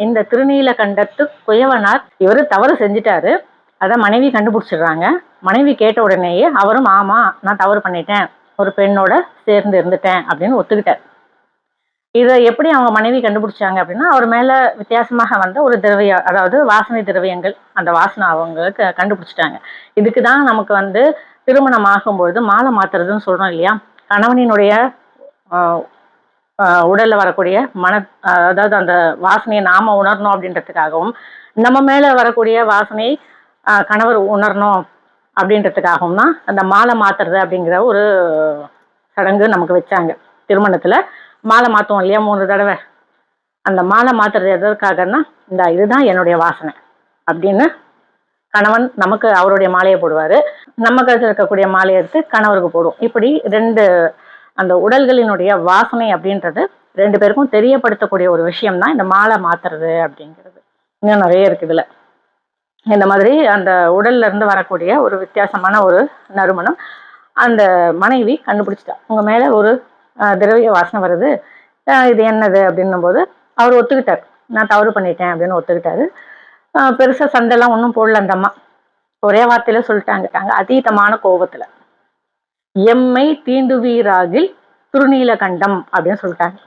இந்த திருநீலகண்டத்து குயவனார் இவர் தவறு செஞ்சிட்டாரு. அதை மனைவி கண்டுபிடிச்சிடுறாங்க. மனைவி கேட்ட உடனேயே அவரும் ஆமா நான் தவறு பண்ணிட்டேன். ஒரு பெண்ணோட சேர்ந்து இருந்துட்டேன் அப்படின்னு ஒத்துக்கிட்டார். இதை எப்படி அவங்க மனைவி கண்டுபிடிச்சாங்க அப்படின்னா அவர் மேல வித்தியாசமாக வந்த ஒரு திரவிய அதாவது வாசனை திரவியங்கள் அந்த வாசனை அவங்களுக்கு கண்டுபிடிச்சிட்டாங்க. இதுக்கு தான் நமக்கு வந்து திருமணம் ஆகும்பொழுது மாலை மாத்துறதுன்னு சொல்றோம் இல்லையா? கணவனினுடைய ஆஹ், உடலில் வரக்கூடிய மன அதாவது அந்த வாசனையை நாம உணரணும் அப்படின்றதுக்காகவும் நம்ம மேல வரக்கூடிய வாசனை கணவர் உணரணும் அப்படின்றதுக்காகவும் தான் அந்த மாலை மாத்துறது அப்படிங்கிற ஒரு சடங்கு நமக்கு வச்சாங்க. திருமணத்துல மாலை மாத்துவோம் இல்லையா? மூணு தடவை. அந்த மாலை மாத்துறது எதற்காகன்னா இந்த இதுதான் என்னுடைய வாசனை அப்படின்னு கணவன் நமக்கு அவருடைய மாலையை போடுவாரு. நம்ம கழுத்தில் இருக்கக்கூடிய மாலையை எடுத்து கணவருக்கு போடுவோம். இப்படி ரெண்டு அந்த உடல்களினுடைய வாசனை அப்படின்றது ரெண்டு பேருக்கும் தெரியப்படுத்தக்கூடிய ஒரு விஷயம் தான் இந்த மாலை மாத்துறது அப்படிங்கிறது. இன்னும் நிறைய இருக்குது இதில். இந்த மாதிரி அந்த உடல்ல இருந்து வரக்கூடிய ஒரு வித்தியாசமான ஒரு நறுமணம். அந்த மனைவி கண்டுபிடிச்சிட்டா. உங்க மேல ஒரு திரவிய வாசனை வருது. இது என்னது அப்படின்னும் போது அவர் ஒத்துக்கிட்டார். நான் தவறு பண்ணிட்டேன் அப்படின்னு ஒத்துக்கிட்டாரு. பெருசாக பெருசா சண்டைலாம் ஒன்றும் போடல அந்த அம்மா. ஒரே வார்த்தையில சொல்லிட்டாங்கட்டாங்க அதீதமான கோபத்துல. எம்மை தீண்டுவீராகில் திருநீலகண்டம் அப்படின்னு சொல்லிட்டாங்க.